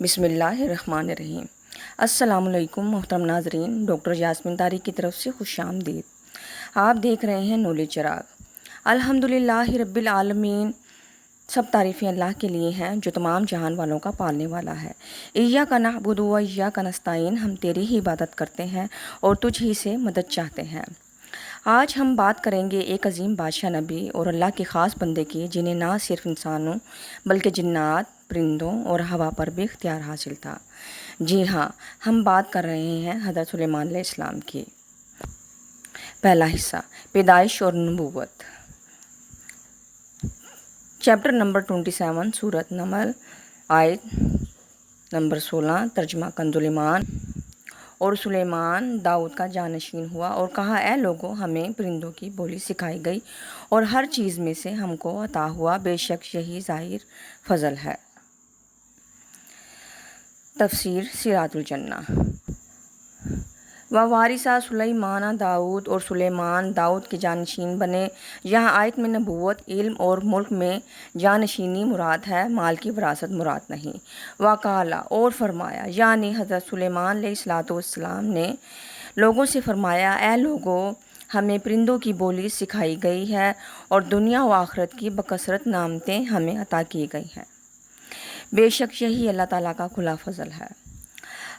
بسم اللہ الرحمن الرحیم۔ السلام علیکم محترم ناظرین، ڈاکٹر یاسمین تاریخ کی طرف سے خوش آمدید۔ آپ دیکھ رہے ہیں نولی چراغ۔ الحمد للہ رب العالمین۔ سب تعریفیں اللہ کے لیے ہیں جو تمام جہان والوں کا پالنے والا ہے۔ ایا کا نعبد و ایا کا نستعین، ہم تیری ہی عبادت کرتے ہیں اور تجھ ہی سے مدد چاہتے ہیں۔ آج ہم بات کریں گے ایک عظیم بادشاہ نبی اور اللہ کے خاص بندے کی، جنہیں نہ صرف انسانوں بلکہ جنات پرندوں اور ہوا پر بھی اختیار حاصل تھا۔ جی ہاں ہم بات کر رہے ہیں حضرت سلیمان علیہ السلام کی۔ پہلا حصہ، پیدائش اور نبوت۔ چیپٹر نمبر ٹونٹی سیون صورت نمل آیت نمبر سولہ، ترجمہ کندلیمان اور سلیمان داؤد کا جانشین ہوا اور کہا، اے لوگوں ہمیں پرندوں کی بولی سکھائی گئی اور ہر چیز میں سے ہم کو عطا ہوا، بے شک یہی ظاہر فضل ہے۔ تفسیر سیرات الجنہ۔ و وارثہ سلیمان، داؤد اور سلیمان، داؤد کے جانشین بنے۔ یہاں آیت میں نبوت، علم اور ملک میں جانشینی مراد ہے، مال کی وراثت مراد نہیں۔ وکالا اور فرمایا یعنی حضرت سلیمان علیہ السلاۃ والسلام نے لوگوں سے فرمایا، اے لوگوں ہمیں پرندوں کی بولی سکھائی گئی ہے اور دنیا و آخرت کی بکثرت نامتیں ہمیں عطا کی گئی ہیں۔ بے شک یہی اللہ تعالیٰ کا کھلا فضل ہے۔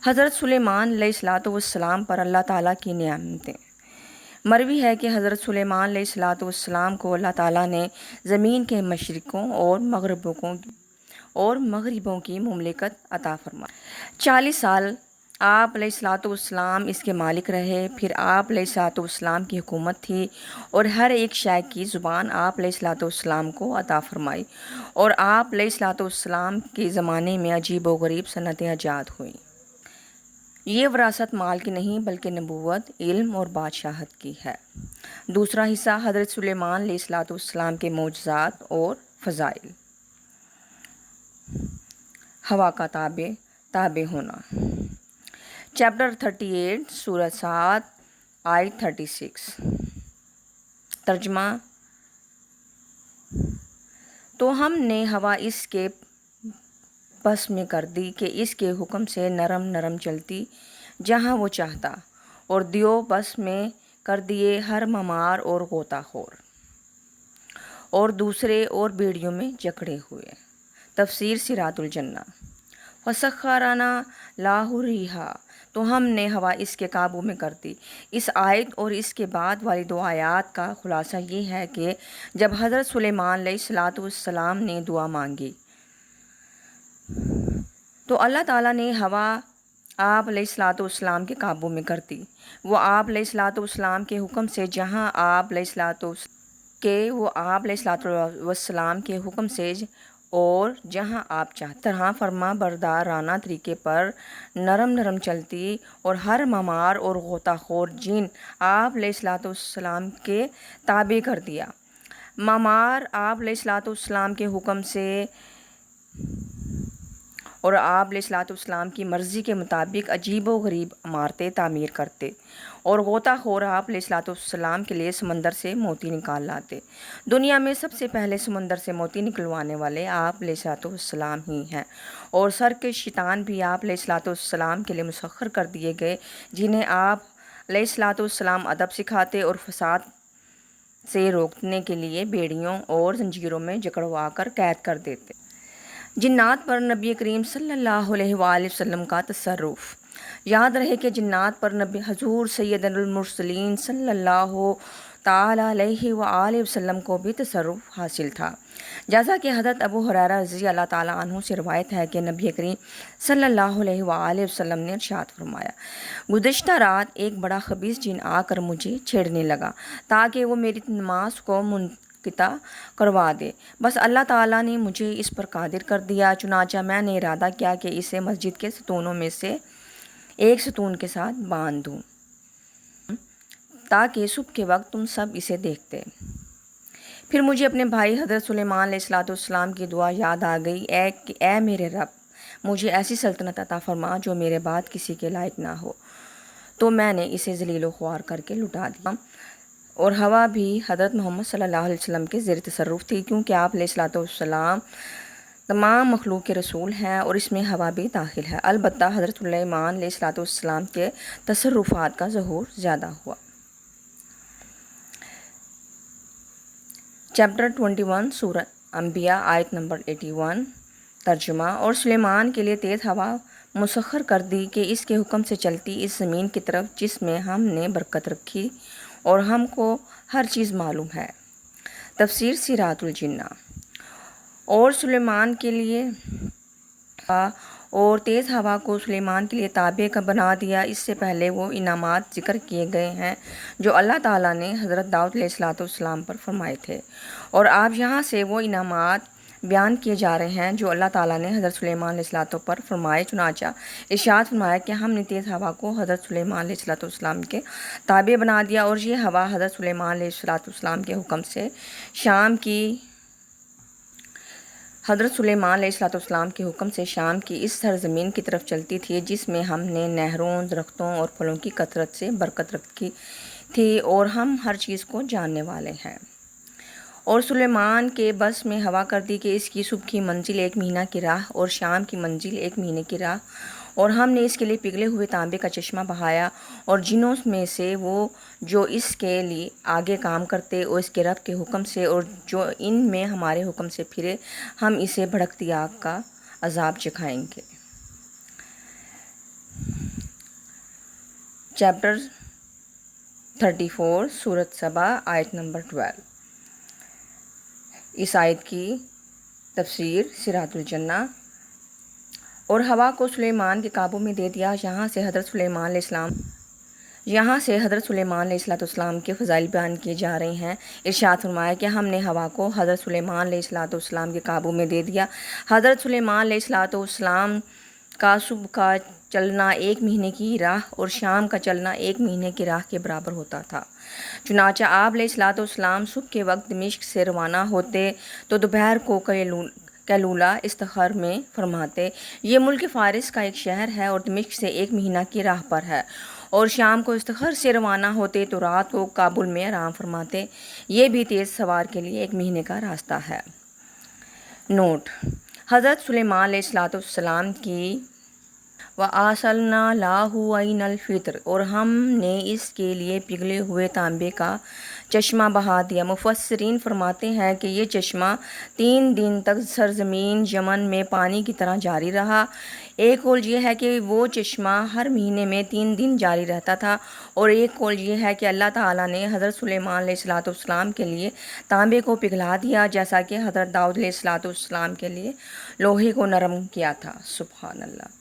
حضرت سلیمان علیہ السلاۃ والسلام پر اللہ تعالیٰ کی نعمتیں۔ مروی ہے کہ حضرت سلیمان علیہ السلاۃ والسلام کو اللہ تعالیٰ نے زمین کے مشرقوں اور مغربوں کو اور مغربوں کی مملکت عطا فرمائی۔ چالیس سال آپ علیہ السلاۃ والسلام اس کے مالک رہے، پھر آپ علیہ السلاۃ والسلام کی حکومت تھی اور ہر ایک شے کی زبان آپ علیہ السلاۃ والسلام کو عطا فرمائی اور آپ علیہ السلاۃ والسلام کے زمانے میں عجیب و غریب صنعتیں ایجاد ہوئیں۔ یہ وراثت مال کی نہیں بلکہ نبوت، علم اور بادشاہت کی ہے۔ دوسرا حصہ حضرت سلیمان علیہ السلاۃ والسلام کے معجزات اور فضائل۔ ہوا کا تابع تابع ہونا۔ چیپٹر تھرٹی ایٹ سورت سات آئی تھرٹی سکس۔ ترجمہ۔ تو ہم نے ہوا اس کے بس میں کر دی کہ اس کے حکم سے نرم نرم چلتی جہاں وہ چاہتا اور دیو بس میں کر دیے ہر ممار اور غوطہ خور۔ اور دوسرے اور بیڑیوں میں جکڑے ہوئے۔ تفسیر سرات الجنہ۔ فسخارانہ لاہوریہ تو ہم نے ہوا اس کے قابو میں کر دی۔ اس آیت اور اس کے بعد والی دو آیات کا خلاصہ یہ ہے کہ جب حضرت سلیمان علیہ السلاۃ والسلام نے دعا مانگی، تو اللہ تعالیٰ نے ہوا آپ علیہ السلاۃ والسلام کے قابو میں کر دی۔ وہ آپ علیہ السلاۃ والسلام کے حکم سے جہاں آپ علیہ السلاۃ کے وہ آپ علیہ السلاۃ والسلام کے حکم سے اور جہاں آپ چاہتے طرح فرما بردار رانہ طریقے پر نرم نرم چلتی اور ہر ممار اور غوطہ خور جین آپ علیہ السلاۃ والسلام کے تابع کر دیا۔ ممار آپ علیہ السلاۃ والسلام کے حکم سے اور آپ علیہ السلاۃ والسلام کی مرضی کے مطابق عجیب و غریب عمارتیں تعمیر کرتے اور غوطہ خور آپ علیہ السلاۃ والسلام کے لیے سمندر سے موتی نکال لاتے۔ دنیا میں سب سے پہلے سمندر سے موتی نکلوانے والے آپ علیہ السلاۃ والسلام ہی ہیں اور سر کے شیطان بھی آپ علیہ السلاۃ والسلام کے لیے مسخر کر دیے گئے جنہیں آپ علیہ السلاۃ والسلام ادب سکھاتے اور فساد سے روکنے کے لیے بیڑیوں اور زنجیروں میں جکڑوا کر قید کر دیتے۔ جنات پر نبی کریم صلی اللہ علیہ وآلہ وسلم کا تصرف۔ یاد رہے کہ جنات پر نبی حضور سید المرسلین صلی اللہ تعالیٰ علیہ وآلہ وسلم کو بھی تصرف حاصل تھا۔ جیسا کہ حضرت ابو حرارہ رضی اللہ تعالیٰ عنہ سے روایت ہے کہ نبی کریم صلی اللہ علیہ وآلہ وسلم نے ارشاد فرمایا، گزشتہ رات ایک بڑا خبیص جن آ کر مجھے چھیڑنے لگا تاکہ وہ میری نماز کو منقطع کروا دے۔ بس اللہ تعالیٰ نے مجھے اس پر قادر کر دیا، چنانچہ میں نے ارادہ کیا کہ اسے مسجد کے ستونوں میں سے ایک ستون کے ساتھ باندھ دوں، تاکہ صبح کے وقت تم سب اسے دیکھتے۔ پھر مجھے اپنے بھائی حضرت سلیمان علیہ السلاۃ والسلام کی دعا یاد آ گئی، اے کہ اے میرے رب، مجھے ایسی سلطنت عطا فرما جو میرے بعد کسی کے لائق نہ ہو۔ تو میں نے اسے ذلیل و خوار کر کے لٹا دیا۔ اور ہوا بھی حضرت محمد صلی اللہ علیہ وسلم کے زیر تصرف تھی، کیونکہ آپ علیہ السلاۃ والسلام تمام مخلوق کے رسول ہیں اور اس میں ہوا بھی داخل ہے۔ البتہ حضرت سلیمان علیہ السلاۃ والسلام کے تصرفات کا ظہور زیادہ ہوا۔ چیپٹر ٹوئنٹی ون سورت انبیاء، آیت نمبر ایٹی ون، ترجمہ۔ اور سلیمان کے لیے تیز ہوا مسخر کر دی کہ اس کے حکم سے چلتی اس زمین کی طرف جس میں ہم نے برکت رکھی اور ہم کو ہر چیز معلوم ہے۔ تفسیر سیرات الجنہ۔ اور سلیمان کے لیے اور تیز ہوا کو سلیمان کے لیے تابع کا بنا دیا۔ اس سے پہلے وہ انعامات ذکر کیے گئے ہیں جو اللہ تعالیٰ نے حضرت داؤد علیہ السلاۃ والسلام پر فرمائے تھے۔ اور آپ یہاں سے وہ انعامات بیان کیے جا رہے ہیں جو اللہ تعالیٰ نے حضرت سلیمان علیہ السلاۃ پر فرمائے، چنانچہ اشاعت فرمایا کہ ہم نے تیز ہوا کو حضرت سلیمان علیہ السلاۃ والسلام کے تابع بنا دیا اور یہ ہوا حضرت سلیمان علیہ السلاۃ والسلام کے حکم سے شام کی حضرت سلیمان علیہ السلاۃ والسلام کے حکم سے شام کی اس سرزمین کی طرف چلتی تھی جس میں ہم نے نہروں، درختوں اور پھلوں کی کثرت سے برکت رکھی تھی اور ہم ہر چیز کو جاننے والے ہیں۔ اور سلیمان کے بس میں ہوا کر دی کہ اس کی صبح کی منزل ایک مہینہ کی راہ اور شام کی منزل ایک مہینے کی راہ۔ اور ہم نے اس کے لیے پگھلے ہوئے تانبے کا چشمہ بہایا اور جنوں میں سے وہ جو اس کے لیے آگے کام کرتے اور اس کے رب کے حکم سے اور جو ان میں ہمارے حکم سے پھرے، ہم اسے بھڑکتی آگ کا عذاب چکھائیں گے۔ چیپٹر تھرٹی فور صورت صبا آیت نمبر ٹویلو۔ اس آیت کی تفسیر سرات الجنہ اور ہوا کو سلیمان کے قابو میں دے دیا، یہاں سے حضرت سلیمان علیہ السلام، یہاں سے حضرت سلیمان علیہ السلاۃ والسلام کے فضائل بیان کیے جا رہے ہیں۔ ارشاد فرمایا کہ ہم نے ہوا کو حضرت سلیمان علیہ السلاۃ والسلام کے قابو میں دے دیا۔ حضرت سلیمان علیہ السلاۃ والسلام کا صبح کا چلنا ایک مہینے کی راہ اور شام کا چلنا ایک مہینے کی راہ کے برابر ہوتا تھا۔ چنانچہ آپ علیہ السلاۃ والسلام صبح کے وقت مشق سے روانہ ہوتے تو دوپہر کو کیلولا استخر میں فرماتے، یہ ملک فارس کا ایک شہر ہے اور دمشق سے ایک مہینہ کی راہ پر ہے۔ اور شام کو استخر سے روانہ ہوتے تو رات کو کابل میں آرام فرماتے، یہ بھی تیز سوار کے لیے ایک مہینے کا راستہ ہے۔ نوٹ، حضرت سلیمان علیہ السلاۃ والسلام کی و آسلنا لاہو عین الفطر اور ہم نے اس کے لیے پگھلے ہوئے تانبے کا چشمہ بہا دیا۔ مفسرین فرماتے ہیں کہ یہ چشمہ تین دن تک سرزمین یمن میں پانی کی طرح جاری رہا۔ ایک قول یہ ہے کہ وہ چشمہ ہر مہینے میں تین دن جاری رہتا تھا اور ایک قول یہ ہے کہ اللہ تعالیٰ نے حضرت سلیمان علیہ السلاۃ والسلام کے لیے تانبے کو پگھلا دیا، جیسا کہ حضرت داؤد علیہ السلاۃ والسلام کے لیے لوہے کو نرم کیا تھا۔ سبحان اللہ۔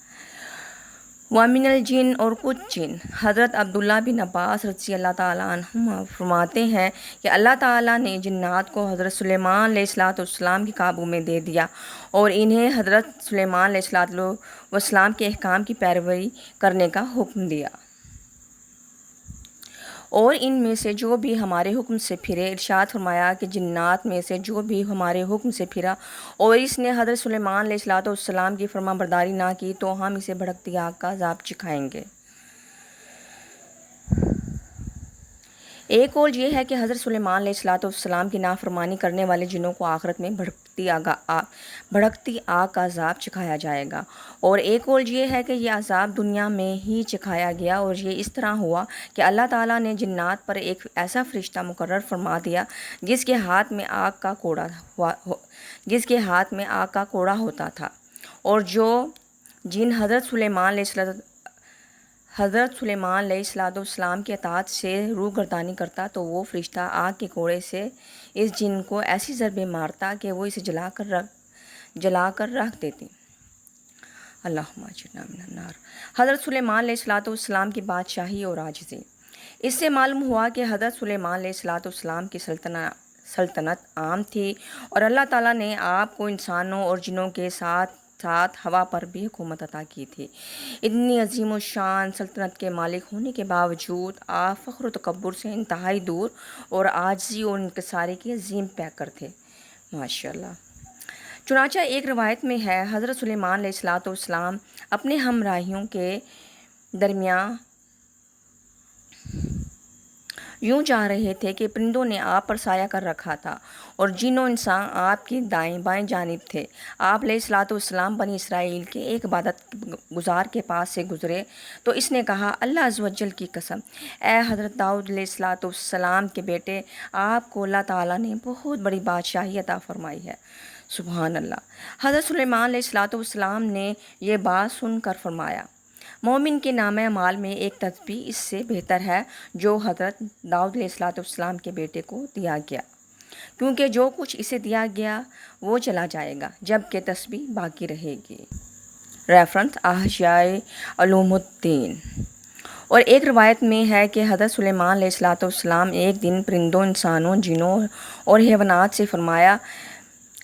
وامن الجن اور کچھ جن۔ حضرت عبداللہ بن عباس رضی اللہ تعالیٰ عنہ فرماتے ہیں کہ اللہ تعالیٰ نے جنات کو حضرت سلیمان علیہ السلاۃ والسلام کے قابو میں دے دیا اور انہیں حضرت سلیمان علیہ السلاۃ والسلام کے احکام کی پیروی کرنے کا حکم دیا۔ اور ان میں سے جو بھی ہمارے حکم سے پھرے، ارشاد فرمایا کہ جنات میں سے جو بھی ہمارے حکم سے پھرا اور اس نے حضرت سلیمان علیہ السلاۃ والسلام کی فرما برداری نہ کی تو ہم اسے بھڑکتی آگ کا عذاب چکھائیں گے۔ ایک اور یہ ہے کہ حضرت سلیمان علیہ السلاۃ والسلام کی نافرمانی کرنے والے جنوں کو آخرت میں بھڑکتی آگا بھڑکتی آگ کا عذاب چکھایا جائے گا۔ اور ایک اور یہ ہے کہ یہ عذاب دنیا میں ہی چکھایا گیا اور یہ اس طرح ہوا کہ اللہ تعالیٰ نے جنات پر ایک ایسا فرشتہ مقرر فرما دیا جس کے ہاتھ میں آگ کا کوڑا ہوا جس کے ہاتھ میں آگ کا کوڑا ہوتا تھا۔ اور جو جن حضرت سلیمان علیہ السلام حضرت سلیمان علیہ السلاۃ والسلام کے اطاعت سے روح گردانی کرتا تو وہ فرشتہ آگ کے کوڑے سے اس جن کو ایسی ضربے مارتا کہ وہ اسے جلا کر رکھ جلا کر رکھ دیتی اللہ النار۔ حضرت سلیمان علیہ السلاۃ والسلام کی بادشاہی اور عاجزی۔ اس سے معلوم ہوا کہ حضرت سلیمان علیہ السلاۃ والسلام کی سلطنت سلطنت عام تھی اور اللہ تعالیٰ نے آپ کو انسانوں اور جنوں کے ساتھ ساتھ ہوا پر بھی حکومت عطا کی تھی۔ اتنی عظیم و شان سلطنت کے مالک ہونے کے باوجود آپ فخر و تکبر سے انتہائی دور اور آجزی اور انکساری کے عظیم پیکر تھے۔ ماشاء اللہ چنانچہ ایک روایت میں ہے، حضرت سلیمان علیہ السلاۃ والسلام اپنے ہمراہیوں کے درمیان یوں جا رہے تھے کہ پرندوں نے آپ پر سایہ کر رکھا تھا اور جن و انسان آپ کی دائیں بائیں جانب تھے۔ آپ علیہ الصلاۃ والسلام بنی اسرائیل کے ایک عبادت گزار کے پاس سے گزرے تو اس نے کہا، اللہ عز و جل کی قسم، اے حضرت داؤد علیہ الصلاۃ والسلام کے بیٹے، آپ کو اللہ تعالیٰ نے بہت بڑی بادشاہی عطا فرمائی ہے۔ سبحان اللہ۔ حضرت سلیمان علیہ الصلاۃ والسلام نے یہ بات سن کر فرمایا۔ مومن کے نام مال میں ایک تسبیح اس سے بہتر ہے جو حضرت داؤد علیہ السلاۃ والسلام کے بیٹے کو دیا گیا۔ کیونکہ جو کچھ اسے دیا گیا، وہ چلا جائے گا جبکہ تسبیح باقی رہے گی۔ ریفرنس آحشائے علوم الدین اور ایک روایت میں ہے کہ حضرت سلیمان علیہ السلاۃ والسلام ایک دن پرندوں، انسانوں، جنوں اور حیوانات سے فرمایا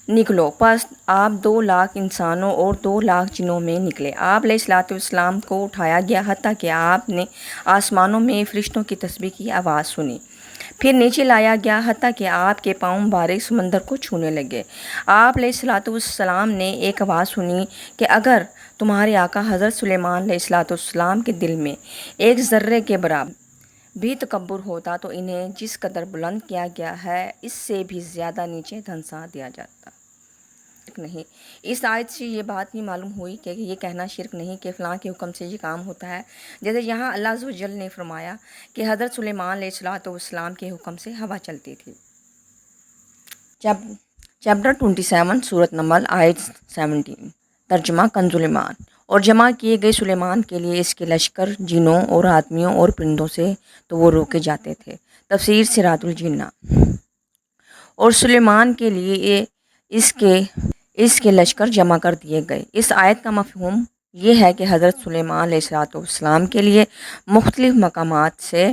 نکلو۔ پس آپ دو لاکھ انسانوں اور دو لاکھ جنوں میں نکلے۔ آپ علیہ السلاۃ والسلام کو اٹھایا گیا، حتیٰ کہ آپ نے آسمانوں میں فرشتوں کی تسبیح کی آواز سنی۔ پھر نیچے لایا گیا، حتیٰ کہ آپ کے پاؤں بارک سمندر کو چھونے لگے۔ آپ علیہ السلاۃ والسلام نے ایک آواز سنی کہ اگر تمہارے آقا حضرت سلیمان علیہ السلاۃ والسلام کے دل میں ایک ذرے کے برابر بھی تکبر ہوتا تو انہیں جس قدر بلند کیا گیا ہے، اس سے بھی زیادہ نیچے دھنسا دیا جاتا۔ شرک نہیں۔ اس آیت سے یہ بات بھی معلوم ہوئی کہ یہ کہنا شرک نہیں کہ فلاں کے حکم سے یہ کام ہوتا ہے۔ جیسے یہاں اللہ عز جل نے فرمایا کہ حضرت سلیمان علیہ السلاۃ والسلام کے حکم سے ہوا چلتی تھی۔ جب چیپٹر ٹونٹی سیون صورت نمبر آیت سیونٹین ترجمہ کنزلیمان اور جمع کیے گئے سلیمان کے لیے اس کے لشکر، جنوں اور آدمیوں اور پرندوں سے تو وہ روکے جاتے تھے۔ تفسیر سرات الجنہ۔ اور سلیمان کے لیے اس کے اس کے لشکر جمع کر دیے گئے۔ اس آیت کا مفہوم یہ ہے کہ حضرت سلیمان علیہ السلاۃ والسلام کے لیے مختلف مقامات سے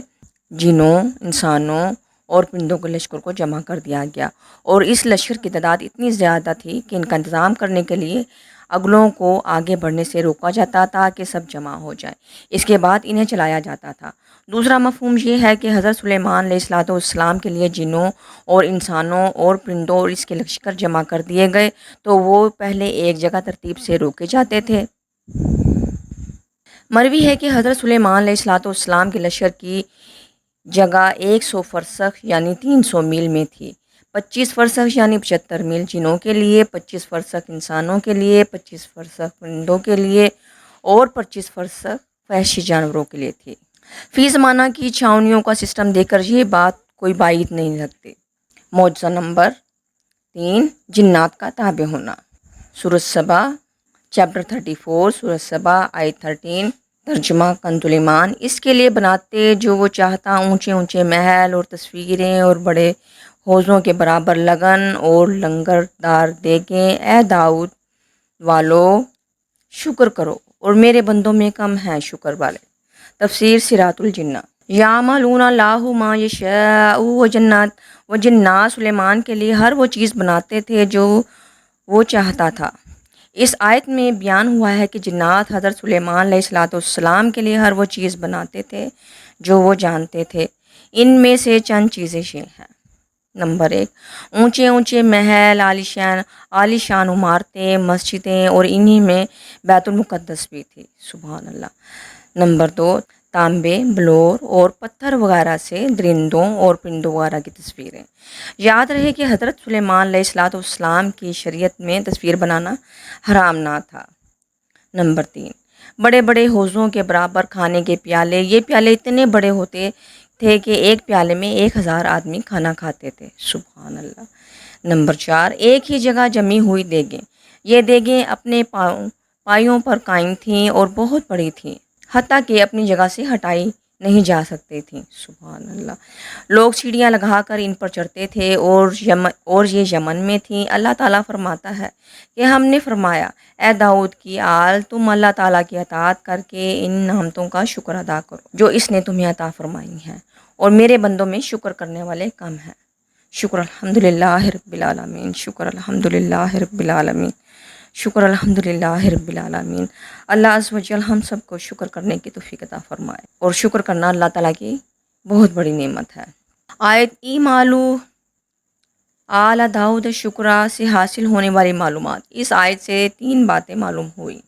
جنوں، انسانوں اور پرندوں کے لشکر کو جمع کر دیا گیا۔ اور اس لشکر کی تعداد اتنی زیادہ تھی کہ ان کا انتظام کرنے کے لیے اگلوں کو آگے بڑھنے سے روکا جاتا تھا کہ سب جمع ہو جائیں۔ اس کے بعد انہیں چلایا جاتا تھا۔ دوسرا مفہوم یہ ہے کہ حضرت سلیمان علیہ السلاۃ والسلام کے لیے جنوں اور انسانوں اور پرندوں اور اس کے لشکر جمع کر دیے گئے، تو وہ پہلے ایک جگہ ترتیب سے روکے جاتے تھے۔ مروی ہے کہ حضرت سلیمان علیہ السلاۃ والسلام کے لشکر کی جگہ ایک سو فرسخ یعنی تین سو میل میں تھی۔ پچیس فرسخ یعنی پچہتر میل جنوں کے لیے، پچیس فرسخ انسانوں کے لیے، پچیس فرسخ پرندوں کے لیے اور پچیس فرسخ فحشی جانوروں کے لیے تھی فی زمانہ کی چھاونیوں کا سسٹم دیکھ کر یہ بات کوئی بعید نہیں لگتی۔ معجزہ نمبر تین، جنات کا تابع ہونا۔ سورج صبا چیپٹر تھرٹی فور سورج صبا آئی تھرٹین، ترجمہ کنتلیمان اس کے لیے بناتے جو وہ چاہتا، اونچے اونچے محل اور تصویریں اور بڑے حوضوں کے برابر لگن اور لنگر دار دیکھیں۔ اے داؤد والو، شکر کرو اور میرے بندوں میں کم ہیں شکر والے۔ تفسیر سرات الجنہ۔ یا ملون اللہ ما یشاء و جنات و جنات سلیمان کے لیے ہر وہ چیز بناتے تھے جو وہ چاہتا تھا۔ اس آیت میں بیان ہوا ہے کہ جنات حضرت سلیمان علیہ السلاۃ والسلام کے لیے ہر وہ چیز بناتے تھے جو وہ جانتے تھے۔ ان میں سے چند چیزیں یہ ہیں۔ نمبر ایک۔ اونچے اونچے محل عالیشان عالیشان عمارتیں، مسجدیں اور انہی میں بیت المقدس بھی تھی۔ سبحان اللہ۔ نمبر دو، تانبے، بلور اور پتھر وغیرہ سے درندوں اور پرندوں وغیرہ کی تصویریں۔ یاد رہے کہ حضرت سلیمان علیہ السلاۃ والسلام کی شریعت میں تصویر بنانا حرام نہ تھا۔ نمبر تین، بڑے بڑے حوضوں کے برابر کھانے کے پیالے، یہ پیالے اتنے بڑے ہوتے تھے کہ ایک پیالے میں ایک ہزار آدمی کھانا کھاتے تھے۔ سبحان اللہ۔ نمبر چار، ایک ہی جگہ جمی ہوئی دیگیں۔ یہ دیگیں اپنے پاؤں، پائیوں پر قائم تھیں اور بہت بڑی تھیں، حتیٰ کہ اپنی جگہ سے ہٹائی۔ نہیں جا سکتے تھیں۔ سبحان اللہ۔ لوگ سیڑھیاں لگا کر ان پر چڑھتے تھے اور یمن اور یہ یمن میں تھیں۔ اللہ تعالیٰ فرماتا ہے کہ ہم نے فرمایا، اے داؤد کی آل، تم اللہ تعالیٰ کی اطاعت کر کے ان نعمتوں کا شکر ادا کرو، جو اس نے تمہیں عطا فرمائی ہیں۔ اور میرے بندوں میں شکر کرنے والے کم ہیں۔ شکر الحمد للہ رب العالمین، شکر الحمد للہ رب العالمین۔ شکر الحمد للہ رب العالمین۔ اللہ عز و جل ہم سب کو شکر کرنے کی توفیق عطا فرمائے۔ اور شکر کرنا اللہ تعالیٰ کی بہت بڑی نعمت ہے۔ آیت ای معلو اعلیٰ داود شکرہ سے حاصل ہونے والی معلومات۔ اس آیت سے تین باتیں معلوم ہوئی۔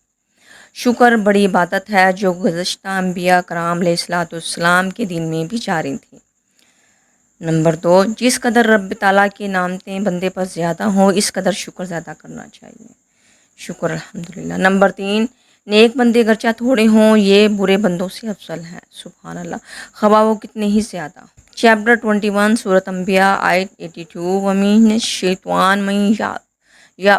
شکر بڑی عبادت ہے جو گزشتہ انبیاء کرام علیہ السلاۃ والسلام کے دن میں بھی جاری تھی۔ نمبر دو، جس قدر رب تعالیٰ کی نامتیں بندے پر زیادہ ہوں، اس قدر شکر زیادہ کرنا چاہیے۔ شکر، الحمدللہ۔ نمبر تین، نیک بندے گرچہ تھوڑے ہوں، یہ برے بندوں سے افضل ہیں۔ سبحان اللہ خواہ وہ کتنے ہی زیادہ۔ چیپٹر ٹوئنٹی ون صورت انبیاء، آیت ایٹی ٹو۔ ومین شیطوان میں یا یا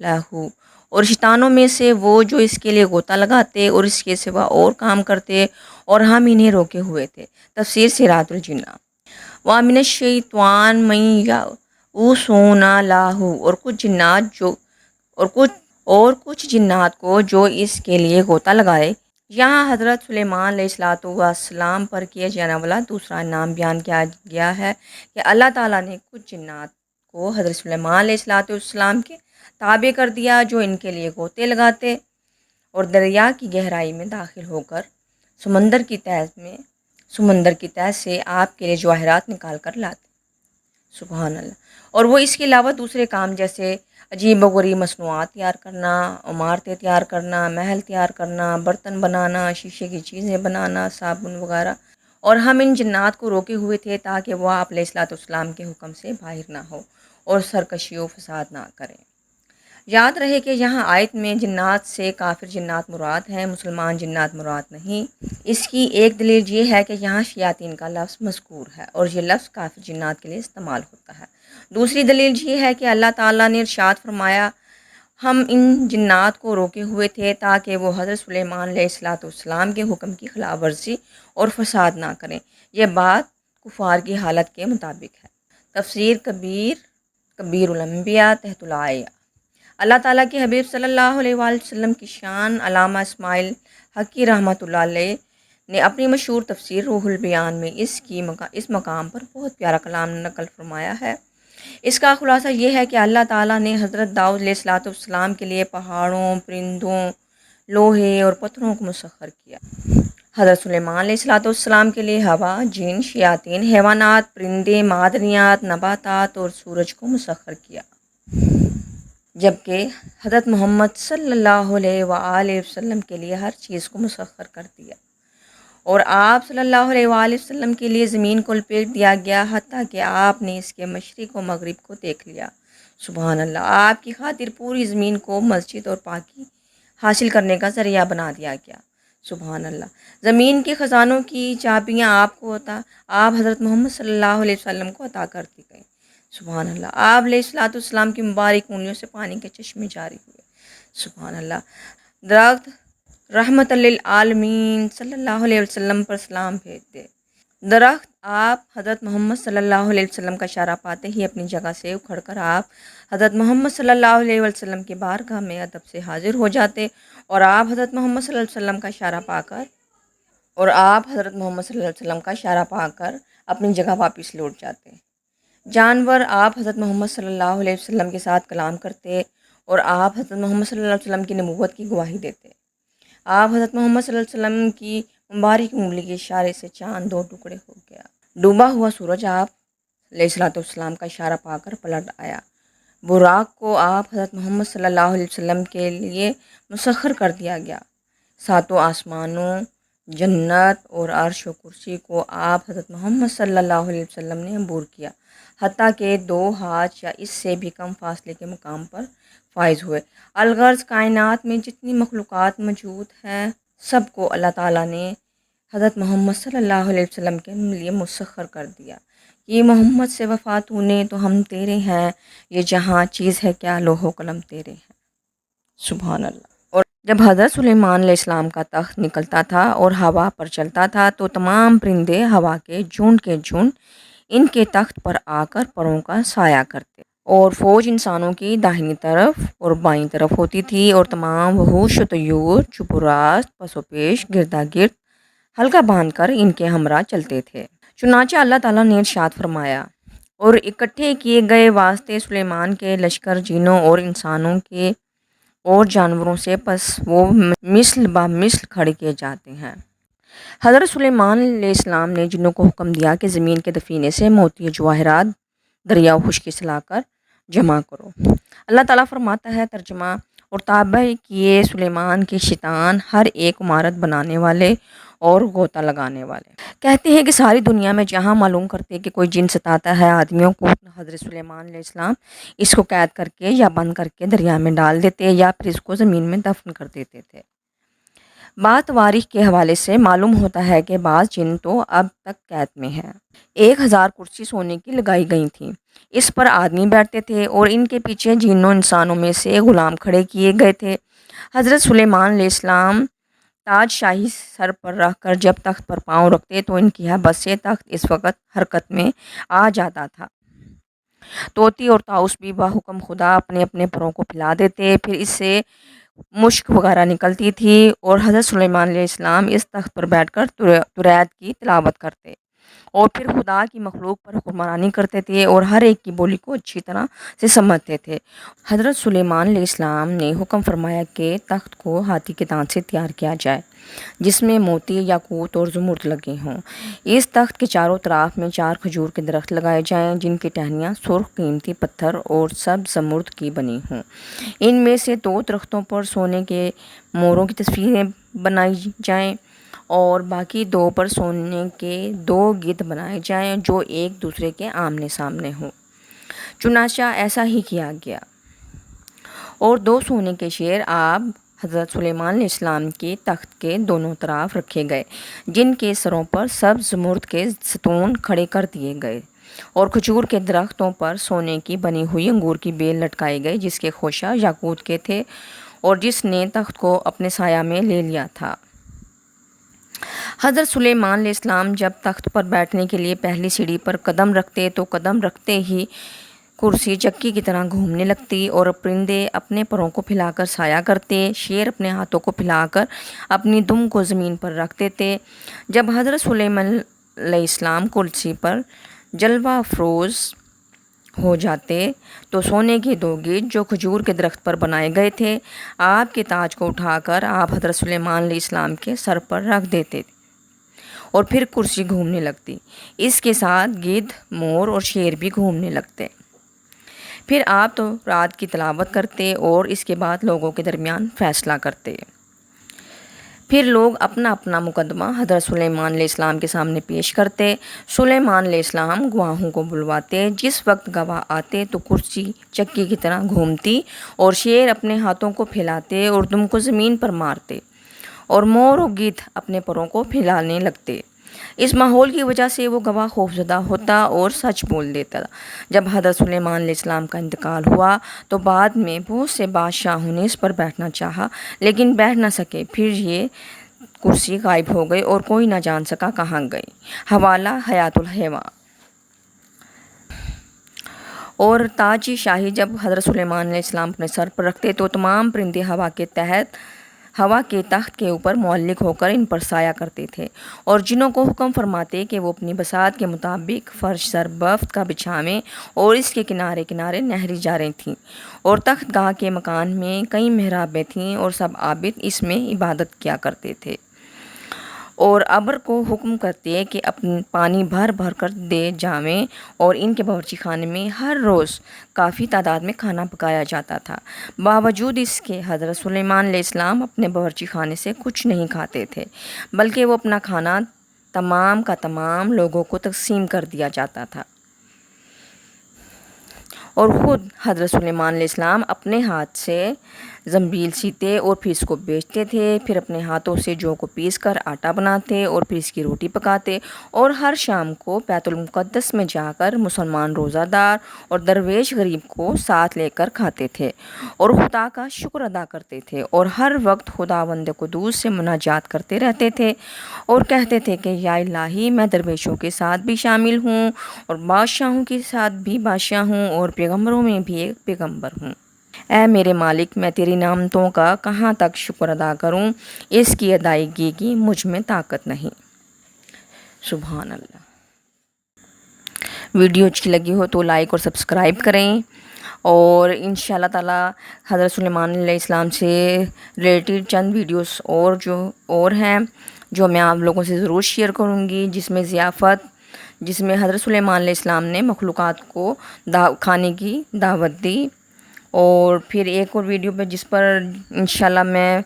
لہو۔ اور شیطانوں میں سے وہ جو اس کے لیے غوطہ لگاتے اور اس کے سوا اور کام کرتے اور ہم انہیں روکے ہوئے تھے۔ تفسیر سے رات الجنا وامن شیطوان میں یا او سونا لاہو اور کچھ جنات جو اور کچھ اور کچھ جنات کو جو اس کے لیے غوطہ لگائے۔ یہاں حضرت سلیمان علیہ السلاۃ والسلام پر کیا جانے والا دوسرا نام بیان کیا گیا ہے کہ اللہ تعالیٰ نے کچھ جنات کو حضرت سلیمان علیہ السلاۃ والسلام کے تابع کر دیا جو ان کے لیے غوطے لگاتے اور دریا کی گہرائی میں داخل ہو کر سمندر کی تہذ میں سمندر کی تہذ سے آپ کے لیے جواہرات نکال کر لاتے۔ سبحان اللہ۔ اور وہ اس کے علاوہ دوسرے کام جیسے عجیب و غریب مصنوعات تیار کرنا، عمارتیں تیار کرنا، محل تیار کرنا، برتن بنانا، شیشے کی چیزیں بنانا، صابن وغیرہ۔ اور ہم ان جنات کو روکے ہوئے تھے تاکہ وہ آپ علیہ السلاۃ والسلام کے حکم سے باہر نہ ہو اور سرکشی و فساد نہ کریں۔ یاد رہے کہ یہاں آیت میں جنات سے کافر جنات مراد ہیں، مسلمان جنات مراد نہیں۔ اس کی ایک دلیل یہ ہے کہ یہاں شیاطین کا لفظ مذکور ہے اور یہ لفظ کافر جنات کے لیے استعمال ہوتا ہے۔ دوسری دلیل یہ ہے کہ اللہ تعالیٰ نے ارشاد فرمایا، ہم ان جنات کو روکے ہوئے تھے تاکہ وہ حضرت سلیمان علیہ السلاۃ والسلام کے حکم کی خلاف ورزی اور فساد نہ کریں۔ یہ بات کفار کی حالت کے مطابق ہے۔ تفسیر کبیر کبیر الانبیاء، تحت العیہ اللہ تعالیٰ کے حبیب صلی اللہ علیہ وآلہ وسلم کی شان علامہ اسماعیل حقی رحمۃ اللہ علیہ نے اپنی مشہور تفسیر روح البیان میں اس کی مقام اس مقام پر بہت پیارا کلام نقل فرمایا ہے۔ اس کا خلاصہ یہ ہے کہ اللہ تعالیٰ نے حضرت داؤد علیہ السلاۃ والسلام کے لیے پہاڑوں، پرندوں، لوہے اور پتھروں کو مسخر کیا۔ حضرت سلیمان علیہ السلاۃ والسلام کے لیے ہوا جین شیاطین، حیوانات، پرندے، معدنیات، نباتات اور سورج کو مسخر کیا۔ جبکہ حضرت محمد صلی اللہ علیہ وآلہ وسلم کے لیے ہر چیز کو مسخر کر دیا اور آپ صلی اللہ علیہ وآلہ وسلم کے لیے زمین کو لپیٹ دیا گیا، حتیٰ کہ آپ نے اس کے مشرق و مغرب کو دیکھ لیا۔ سبحان اللہ، آپ کی خاطر پوری زمین کو مسجد اور پاکی حاصل کرنے کا ذریعہ بنا دیا گیا۔ سبحان اللہ، زمین کے خزانوں کی چابیاں آپ کو عطا، آپ حضرت محمد صلی اللہ علیہ وسلم کو عطا کر دی گئیں۔ سبحان اللہ۔ آپ علیہ السلاۃ والسلام کی مبارک انگلیوں سے پانی کے چشمے جاری ہوئے۔ سبحان اللہ۔ درخت رحمت للعالمین صلی اللہ علیہ وسلم پر سلام بھیج دے۔ درخت آپ حضرت محمد صلی اللہ علیہ وسلم کا اشارہ پاتے ہی اپنی جگہ سے اکھڑ کر آپ حضرت محمد صلی اللہ علیہ وسلم کے بارگاہ میں ادب سے حاضر ہو جاتے اور آپ حضرت محمد صلی اللہ علیہ وسلم کا اشارہ پا کر اور آپ حضرت محمد صلی اللہ علیہ وسلم کا اشارہ پا کر اپنی جگہ واپس لوٹ جاتے۔ جانور آپ حضرت محمد صلی اللہ علیہ وسلم کے ساتھ کلام کرتے اور آپ حضرت محمد صلی اللہ علیہ وسلم کی نبوت کی گواہی دیتے۔ آپ حضرت محمد صلی اللہ علیہ وسلم کی مبارک انگلی کے اشارے سے چاند دو ٹکڑے ہو گیا۔ ڈوبا ہوا سورج آپ علیہ السلاۃ والسلام کا اشارہ پا کر پلٹ آیا۔ براق کو آپ حضرت محمد صلی اللہ علیہ وسلم کے لیے مسخر کر دیا گیا۔ ساتوں آسمانوں، جنت اور عرش و کرسی کو آپ حضرت محمد صلی اللہ علیہ وسلم نے عبور کیا۔ حتیٰ کہ دو ہاتھ یا اس سے بھی کم فاصلے کے مقام پر فائز ہوئے۔ الغرض کائنات میں جتنی مخلوقات موجود ہیں، سب کو اللہ تعالیٰ نے حضرت محمد صلی اللہ علیہ وسلم کے لیے مسخر کر دیا یہ محمد سے وفات ہونے تو ہم تیرے ہیں، یہ جہاں چیز ہے کیا لوہ و قلم تیرے ہیں۔ سبحان اللہ۔ اور جب حضرت سلیمان علیہ السلام کا تخت نکلتا تھا اور ہوا پر چلتا تھا تو تمام پرندے ہوا کے جھنڈ کے جھنڈ ان کے تخت پر آ کر پروں کا سایہ کرتے۔ اور فوج انسانوں کی داہنی طرف اور بائیں طرف ہوتی تھی اور تمام وحوش و طیور چپراس پس و پیش گردا گرد ہلکا باندھ کر ان کے ہمراہ چلتے تھے۔ چنانچہ اللہ تعالیٰ نے ارشاد فرمایا، اور اکٹھے کیے گئے واسطے سلیمان کے لشکر جینوں اور انسانوں کے اور جانوروں سے پس وہ مثل با مثل کھڑے کیے جاتے ہیں۔ حضرت سلیمان علیہ السلام نے جنوں کو حکم دیا کہ زمین کے دفینے سے موتی جواہرات دریا و خشکی سے لا کر جمع کرو۔ اللہ تعالیٰ فرماتا ہے، ترجمہ اور تابع کیے سلیمان کے شیطان ہر ایک عمارت بنانے والے اور غوطہ لگانے والے۔ کہتے ہیں کہ ساری دنیا میں جہاں معلوم کرتے کہ کوئی جن ستاتا ہے، آدمیوں کو حضرت سلیمان علیہ السلام اس کو قید کر کے یا بند کر کے دریا میں ڈال دیتے یا پھر اس کو زمین میں دفن کر دیتے تھے۔ بعض تواریخ کے حوالے سے معلوم ہوتا ہے کہ بعض جن تو اب تک قید میں ہے ایک ہزار کرسی سونے کی لگائی گئی تھیں اس پر آدمی بیٹھتے تھے اور ان کے پیچھے جنوں انسانوں میں سے غلام کھڑے کیے گئے تھے۔ حضرت سلیمان علیہ السلام تاج شاہی سر پر رکھ کر جب تخت پر پاؤں رکھتے تو ان کی بس سے تخت اس وقت حرکت میں آ جاتا تھا۔ طوطی اور تاؤس بھی بحکم خدا اپنے اپنے پروں کو پھیلا دیتے۔ پھر اس سے مشک وغیرہ نکلتی تھی اور حضرت سلیمان علیہ السلام اس تخت پر بیٹھ کر تریت کی تلاوت کرتے۔ اور پھر خدا کی مخلوق پر حکمرانی کرتے تھے اور ہر ایک کی بولی کو اچھی طرح سے سمجھتے تھے۔ حضرت سلیمان علیہ السلام نے حکم فرمایا کہ تخت کو ہاتھی کے دانت سے تیار کیا جائے، جس میں موتی، یاقوت اور زمرد لگے ہوں۔ اس تخت کے چاروں طرف میں چار کھجور کے درخت لگائے جائیں، جن کی ٹہنیاں سرخ قیمتی پتھر اور سب زمرد کی بنی ہوں۔ ان میں سے دو درختوں پر سونے کے موروں کی تصویریں بنائی جائیں۔ اور باقی دو پر سونے کے دو گد بنائے جائیں جو ایک دوسرے کے آمنے سامنے ہوں۔ چنانچہ ایسا ہی کیا گیا۔ اور دو سونے کے شیر آپ حضرت سلیمان علیہ السلام کے تخت کے دونوں طرف رکھے گئے، جن کے سروں پر سب زمرد کے ستون کھڑے کر دیے گئے۔ اور کھجور کے درختوں پر سونے کی بنی ہوئی انگور کی بیل لٹکائے گئے، جس کے خوشہ یاقوت کے تھے اور جس نے تخت کو اپنے سایہ میں لے لیا تھا۔ حضرت سلیمان علیہ السلام جب تخت پر بیٹھنے کے لیے پہلی سیڑھی پر قدم رکھتے تو قدم رکھتے ہی کرسی چکی کی طرح گھومنے لگتی اور پرندے اپنے پروں کو پھیلا کر سایہ کرتے، شیر اپنے ہاتھوں کو پھیلا کر اپنی دم کو زمین پر رکھتے تھے جب حضرت سلیمان علیہ السلام کرسی پر جلوہ افروز ہو جاتے۔ تو سونے کے دو گیٹ جو کھجور کے درخت پر بنائے گئے تھے، آپ کے تاج کو اٹھا کر آپ حضرت سلیمان علیہ السلام کے سر پر رکھ دیتے اور پھر کرسی گھومنے لگتی۔ اس کے ساتھ گدھ، مور اور شیر بھی گھومنے لگتے۔ پھر آپ تو رات کی تلاوت کرتے اور اس کے بعد لوگوں کے درمیان فیصلہ کرتے۔ پھر لوگ اپنا اپنا مقدمہ حضرت سلیمان علیہ السلام کے سامنے پیش کرتے، سلیمان علیہ السلام گواہوں کو بلواتے، جس وقت گواہ آتے تو کرسی چکی کی طرح گھومتی اور شیر اپنے ہاتھوں کو پھیلاتے اور دم کو زمین پر مارتے اور مور و گیت اپنے پروں کو پھیلانے لگتے۔ اس ماحول کی وجہ سے وہ گواہ خوفزدہ ہوتا اور سچ بول دیتا۔ جب حضرت سلیمان علیہ السلام کا انتقال ہوا تو بعد میں بہت سے بادشاہوں نے اس پر بیٹھنا چاہا، لیکن بیٹھ نہ سکے۔ پھر یہ کرسی غائب ہو گئی اور کوئی نہ جان سکا کہاں گئی۔ حوالہ حیات الحیوان۔ اور تاجی شاہی جب حضرت سلیمان علیہ السلام اپنے سر پر رکھتے تو تمام پرندے ہوا کے تحت ہوا کے تخت کے اوپر معلق ہو کر ان پر سایہ کرتے تھے اور جنوں کو حکم فرماتے کہ وہ اپنی بسات کے مطابق فرش سر بفت کا بچھاویں اور اس کے کنارے کنارے نہری جا رہی تھیں اور تخت گاہ کے مکان میں کئی محرابیں تھیں اور سب عابد اس میں عبادت کیا کرتے تھے۔ اور ابر کو حکم کرتے کہ اپنے پانی بھر بھر کر دے جاویں اور ان کے باورچی خانے میں ہر روز کافی تعداد میں کھانا پکایا جاتا تھا۔ باوجود اس کے حضرت سلیمان علیہ السلام اپنے باورچی خانے سے کچھ نہیں کھاتے تھے، بلکہ وہ اپنا کھانا تمام کا تمام لوگوں کو تقسیم کر دیا جاتا تھا۔ اور خود حضرت سلیمان علیہ السلام اپنے ہاتھ سے زمبیل سیتے اور پھر اس کو بیچتے تھے، پھر اپنے ہاتھوں سے جو کو پیس کر آٹا بناتے اور پھر اس کی روٹی پکاتے اور ہر شام کو بیت المقدس میں جا کر مسلمان روزہ دار اور درویش غریب کو ساتھ لے کر کھاتے تھے اور خدا کا شکر ادا کرتے تھے اور ہر وقت خدا وند قدوس سے مناجات کرتے رہتے تھے اور کہتے تھے کہ یا الہی، میں درویشوں کے ساتھ بھی شامل ہوں اور بادشاہوں کے ساتھ بھی بادشاہ ہوں اور پیغمبروں میں بھی ایک پیغمبر ہوں۔ اے میرے مالک، میں تیری نعمتوں کا کہاں تک شکر ادا کروں؟ اس کی ادائیگی کی مجھ میں طاقت نہیں۔ سبحان اللہ۔ ویڈیو اچھی لگی ہو تو لائک اور سبسکرائب کریں۔ اور ان شاء اللہ تعالیٰ حضرت سلیمان علیہ السلام سے ریلیٹڈ چند ویڈیوز اور جو اور ہیں، جو میں آپ لوگوں سے ضرور شیئر کروں گی۔ جس میں ضیافت، جس میں حضرت سلیمان علیہ السلام نے مخلوقات کو دا، کھانے کی دعوت دی۔ اور پھر ایک اور ویڈیو پہ جس پر انشاءاللہ میں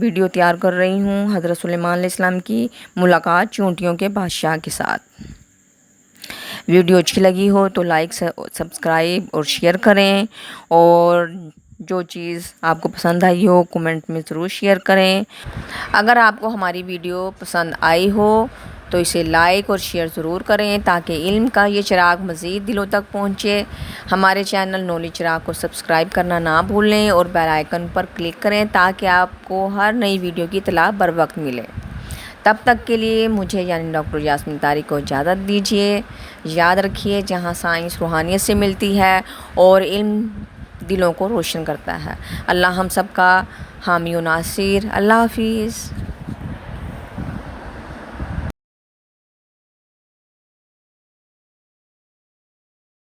ویڈیو تیار کر رہی ہوں حضرت سلیمان علیہ السلام کی ملاقات چونٹیوں کے بادشاہ کے ساتھ۔ ویڈیو اچھی لگی ہو تو لائک سبسکرائب اور شیئر کریں اور جو چیز آپ کو پسند آئی ہو کومنٹ میں ضرور شیئر کریں۔ اگر آپ کو ہماری ویڈیو پسند آئی ہو تو اسے لائک اور شیئر ضرور کریں تاکہ علم کا یہ چراغ مزید دلوں تک پہنچے۔ ہمارے چینل نولی چراغ کو سبسکرائب کرنا نہ بھولیں اور بیل آئیکن پر کلک کریں تاکہ آپ کو ہر نئی ویڈیو کی اطلاع بر وقت ملے۔ تب تک کے لیے مجھے یعنی ڈاکٹر یاسمین طارق کو اجازت دیجیے یاد رکھیے جہاں سائنس روحانیت سے ملتی ہے اور علم دلوں کو روشن کرتا ہے۔ اللہ ہم سب کا حامی و ناصر۔ اللہ حافظ۔